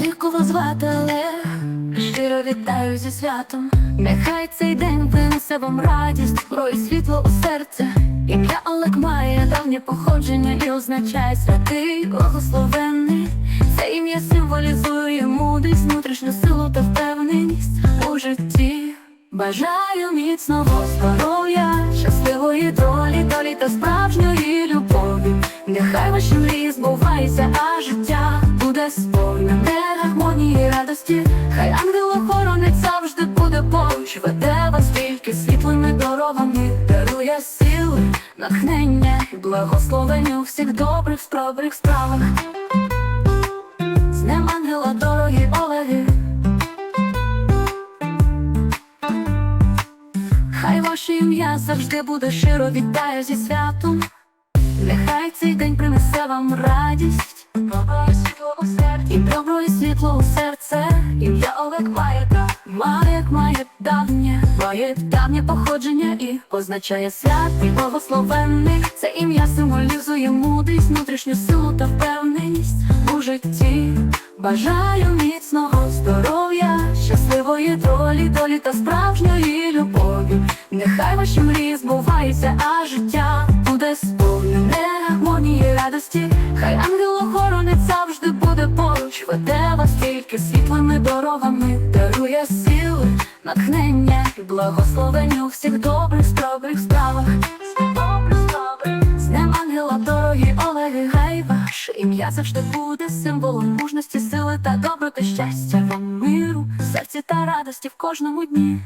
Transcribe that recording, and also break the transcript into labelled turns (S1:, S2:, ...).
S1: знати, кого звати, але щиро вітаю зі святом. Нехай цей день принесе вам радість, про і світло у серце. Ім'я Олег має давнє походження і означає святий, благословенний. Це ім'я символізує мудрість, внутрішню силу та впевненість у житті. Бажаю міцного здоров'я, щасливої долі, долі та справжньої любові. Нехай ваші мрії збуваються, Хай ангел охоронець завжди буде поруч, веде вас тільки світлими дорогами, дарує сили, натхнення і благословення у всіх добрих, добрих справах. З Днем ангела дорогі Олеги. Хай ваше ім'я завжди буде щиро вітаю зі святом. Нехай цей день принесе вам радість, і серці, добро і світло у серце. Ім'я Олег має да- має, має давнє, має давнє походження і означає свят і благословенний. Це ім'я символізує мудрість, внутрішню силу та впевненість у житті. Бажаю міцного здоров'я, щасливої долі, долі та справжньої любові. Нехай ваші мрії збуваються, а життя буде сповнене гармонії радості. Хай ангел охоронець завжди поруч, веде вас тільки світлими дорогами, дарує сили, натхнення і благословення у всіх добрих, добрих справах. З Днем ангела дорогі Олеги, хай ваше ім'я завжди буде символом мужності, сили та доброти, щастя миру, серці та радості в кожному дні.